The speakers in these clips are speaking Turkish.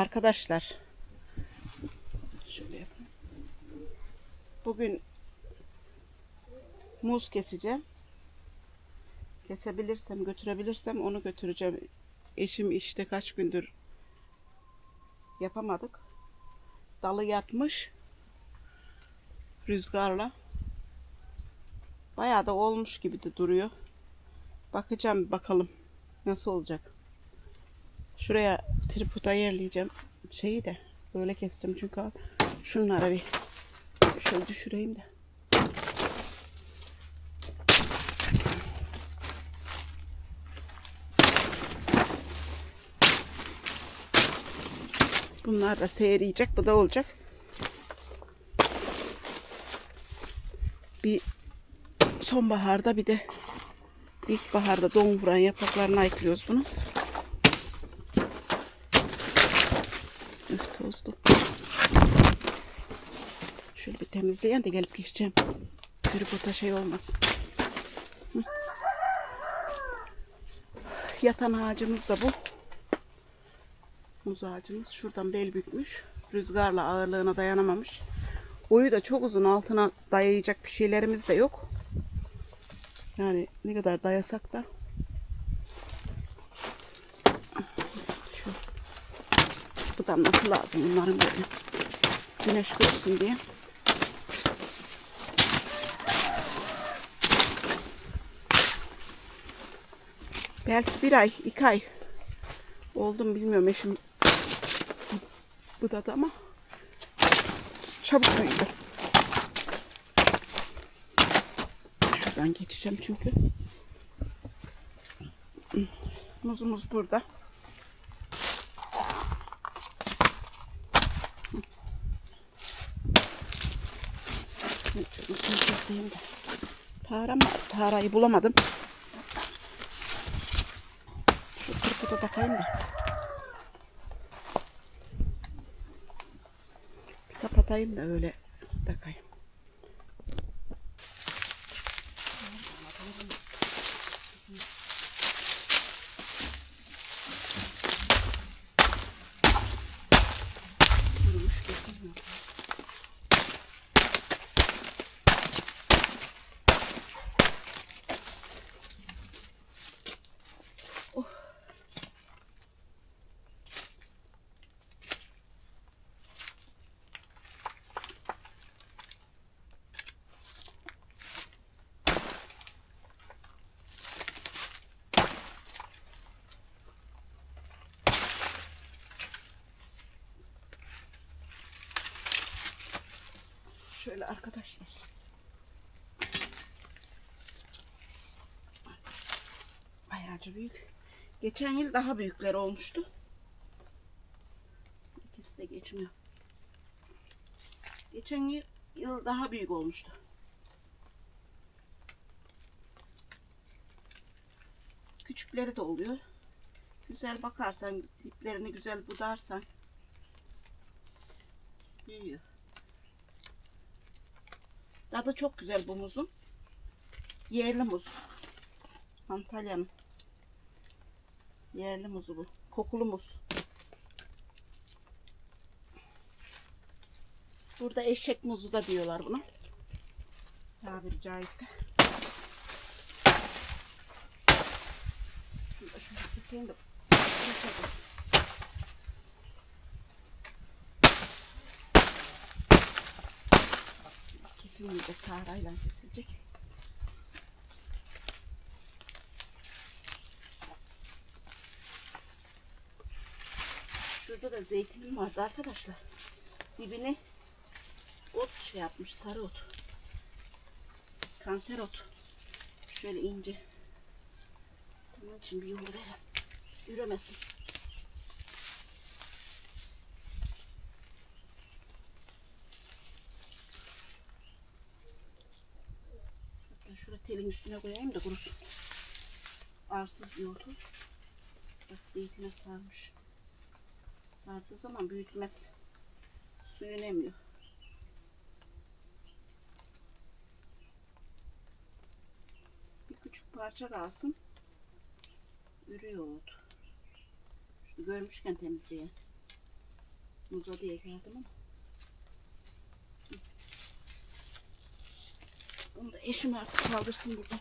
Arkadaşlar. Şöyle yapayım. Bugün muz keseceğim. Kesebilirsem, götürebilirsem onu götüreceğim. Eşim işte kaç gündür yapamadık. Dalı yatmış. Rüzgarla. Bayağı da olmuş gibi de duruyor. Bakacağım bakalım nasıl olacak. Şuraya tripoda yerleyeceğim şeyi de böyle kestim çünkü şunlara bir şöyle düşüreyim de. Bunlar da seyreyecek. Bu da olacak. Bir sonbaharda bir de ilkbaharda don vuran yapraklarını ayıklıyoruz bunu. Üf tozlu. Şöyle bir temizleyen de gelip geçeceğim. Tripota şey olmaz. Yatan ağacımız da bu. Muz ağacımız. Şuradan bel bükmüş. Rüzgarla ağırlığına dayanamamış. Boyu da çok uzun. Altına dayayacak bir şeylerimiz de yok. Yani ne kadar dayasak da. Şu budanması lazım bunların böyle. Güneş görsün diye. Belki bir ay, iki ay oldu mu bilmiyorum eşim budadı ama çabuk büyüdü. Şuradan geçeceğim çünkü. Muzumuz burada. Şunu keseyim de. Taram var. Tarayı bulamadım. Şu kırpıda takayım da. Bir kapatayım da öyle takayım. Şöyle arkadaşlar. Bayağıca büyük. Geçen yıl daha büyükler olmuştu. İkisi de geçmiyor. Geçen yıl, daha büyük olmuştu. Küçükleri de oluyor. Güzel bakarsan, diplerini güzel budarsan büyüyor. Tadı çok güzel bu muzun. Yerli muz. Antalya'nın. Yerli muzu bu. Kokulu muz. Burada eşek muzu da diyorlar buna. Tabiri caizse. Şunu da şöyle keseyim de. Keseriz. Kesilmeyecek. Tarayla kesilecek. Şurada da zeytinim vardı arkadaşlar. Dibine ot şey yapmış. Sarı ot. Kanser ot. Şöyle ince. Bunun için bir yol verelim. Üremesin. Hatta şurada telin üstüne koyayım da kurusun. Arsız bir otu. Bak zeytine sarmış. Sardığı zaman büyütmez. Suyunu emiyor. Bir küçük parça kalsın. Ürüyor ot. Şunu görmüşken temizleyin. Muza diye geldim ama. Bunu da eşim artık kaldırsın buradan.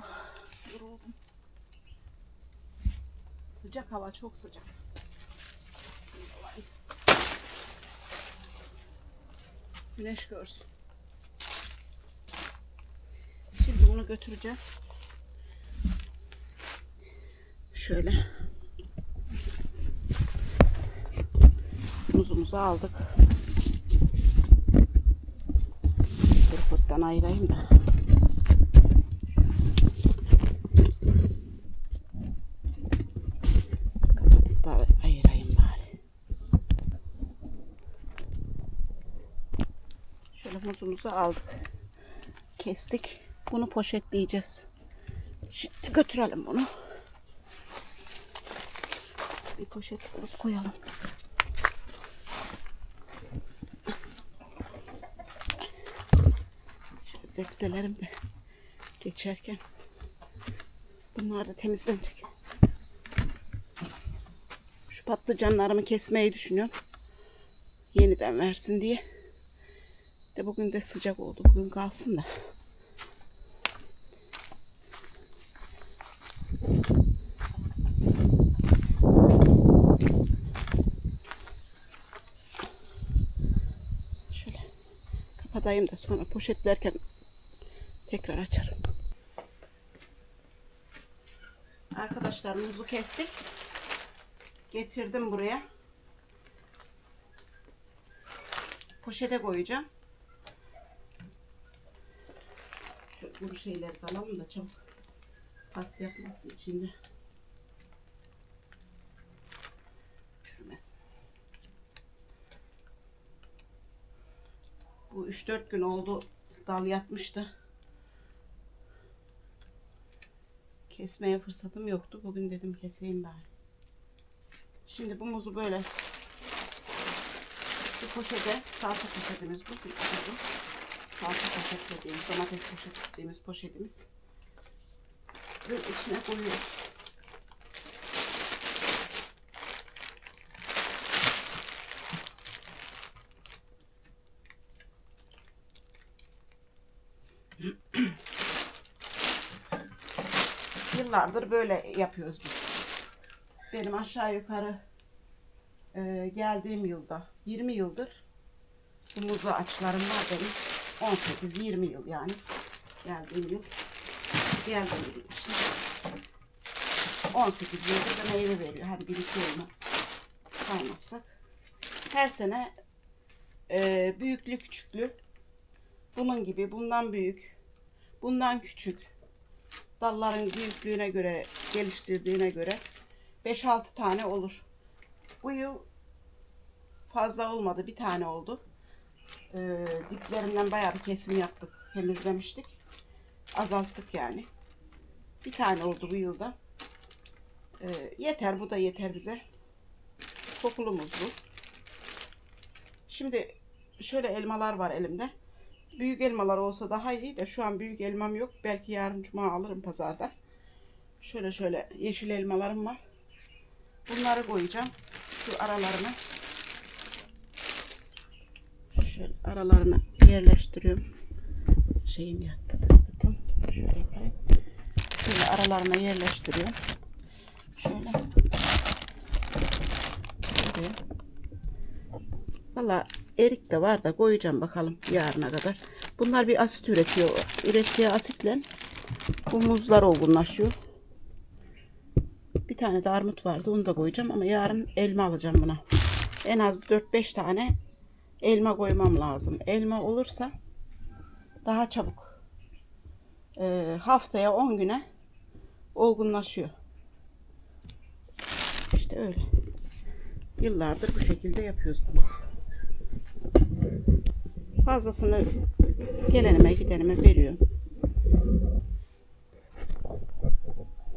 Ah, Yoruldum. Sıcak hava çok sıcak. Güneş görsün. Şimdi bunu götüreceğim. Şöyle. Muzumuzu aldık. Kırpıktan ayırayım da. Bari. Şöyle muzumuzu aldık. Kestik. Bunu poşetleyeceğiz. Şimdi götürelim bunu. Bir poşet koyalım. Şöyle Sebzelerim de geçerken bunlar da temizlenecek. Şu patlıcanlarımı kesmeyi düşünüyorum. Yeniden versin diye. De bugün de sıcak oldu. Bugün kalsın da. Şöyle kapatayım da sonra poşetlerken tekrar açarım. Arkadaşlar muzu kestik. Getirdim buraya. Poşete koyacağım. Şu bu şeyleri alalım da çabuk pas yapmasın içinde. Çürümesin. Bu 3-4 gün oldu dal yatmıştı. Kesmeye fırsatım yoktu. Bugün dedim keseyim bari. Şimdi bu muzu böyle şu poşete salça poşetimiz bu. Bizim salça poşet dediğimiz, domates poşet dediğimiz poşetimiz. Ve içine koyuyoruz. Yıllardır böyle yapıyoruz biz. Benim aşağı yukarı e, geldiğim yılda 20 yıldır bu muzlu açlarım var benim. 18-20 yıl yani. Geldiğim yıl. Geldiğim yıl gitmiştim. 18 yıldır da meyve veriyor. Hadi bir iki yılını saymazsak. Her sene e, büyüklü küçüklü bunun gibi bundan büyük bundan küçük dalların büyüklüğüne göre geliştirdiğine göre 5-6 tane olur. Bu yıl fazla olmadı. Bir tane oldu. Ee, diplerinden bayağı bir kesim yaptık. Temizlemiştik. Azalttık yani. Bir tane oldu bu yılda. Ee, yeter. Bu da yeter bize. Kokulumuz bu. Şimdi şöyle elmalar var elimde. Büyük elmalar olsa daha iyi de şu an büyük elmam yok. Belki yarın cuma alırım pazarda. Şöyle şöyle yeşil elmalarım var. Bunları koyacağım. Şu aralarına. Şöyle aralarına yerleştiriyorum. Şeyim yattı. Tutun. Şöyle yapayım. Şöyle aralarına yerleştiriyorum. Şöyle. Şöyle. Valla erik de var da koyacağım bakalım yarına kadar. Bunlar bir asit üretiyor. Ürettiği asitle bu muzlar olgunlaşıyor. Bir tane de armut vardı. Onu da koyacağım ama yarın elma alacağım buna. En az 4-5 tane elma koymam lazım. Elma olursa daha çabuk. Ee, haftaya 10 güne olgunlaşıyor. İşte öyle. Yıllardır bu şekilde yapıyoruz bunu. Fazlasını gelenime gidenime veriyorum.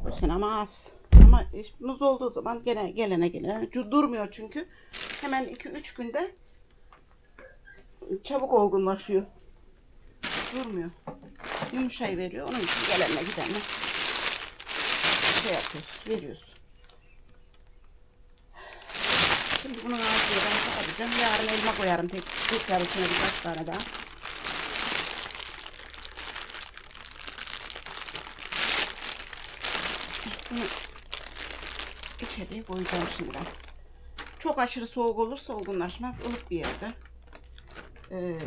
Bu sene ama az. Ama muz olduğu zaman gene gelene gelene durmuyor çünkü. Hemen 2-3 günde çabuk olgunlaşıyor. Durmuyor. Yumuşayı veriyor. Onun için gelenine gidenine şey yapıyoruz, veriyoruz. Şimdi bunun ağzını ben kapatacağım. Yarın elma koyarım tek, tekrar içine birkaç tane daha. Bunu içeriye koyacağım şimdi ben. Çok aşırı soğuk olursa olgunlaşmaz. ılık bir yerde. Ee,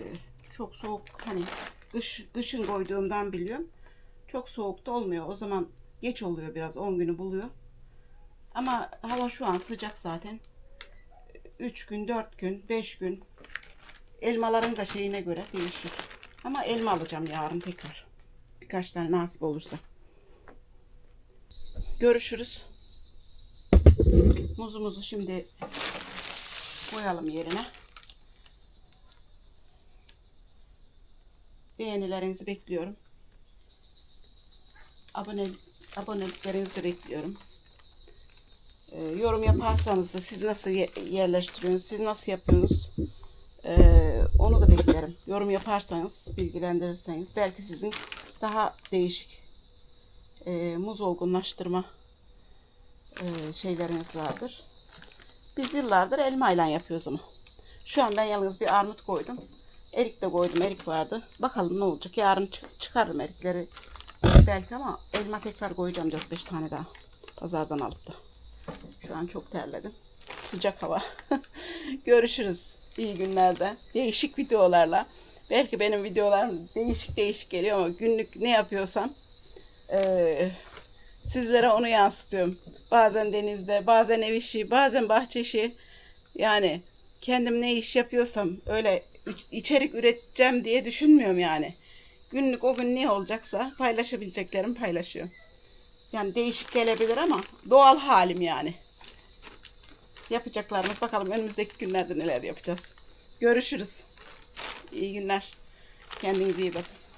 çok soğuk hani kış, kışın koyduğumdan biliyorum. Çok soğuk da olmuyor. O zaman geç oluyor biraz. 10 günü buluyor. Ama hava şu an sıcak zaten. 3 gün, 4 gün, 5 gün. Elmaların da şeyine göre değişir. Ama elma alacağım yarın tekrar. Birkaç tane nasip olursa. Görüşürüz. Muzumuzu şimdi koyalım yerine. Beğenilerinizi bekliyorum. Abone, aboneliklerinizi bekliyorum. Ee, yorum yaparsanız da siz nasıl ye- yerleştiriyorsunuz, siz nasıl yapıyorsunuz ee, onu da beklerim. Yorum yaparsanız, bilgilendirirseniz belki sizin daha değişik e, muz olgunlaştırma e, şeyleriniz vardır. Biz yıllardır elma ile yapıyoruz ama. Şu an ben yalnız bir armut koydum. Erik de koydum. Erik vardı. Bakalım ne olacak. Yarın çık- çıkarırım erikleri. Belki ama elma tekrar koyacağım 4-5 tane daha. Pazardan alıp da. Şu an çok terledim. Sıcak hava. Görüşürüz. İyi günlerde. Değişik videolarla. Belki benim videolarım değişik değişik geliyor ama günlük ne yapıyorsam eee, sizlere onu yansıtıyorum. Bazen denizde, bazen ev işi, bazen bahçe işi. Yani kendim ne iş yapıyorsam öyle iç- içerik üreteceğim diye düşünmüyorum yani. Günlük o gün ne olacaksa paylaşabileceklerim paylaşıyorum. Yani değişik gelebilir ama doğal halim yani. Yapacaklarımız bakalım önümüzdeki günlerde neler yapacağız. Görüşürüz. İyi günler. Kendinize iyi bakın.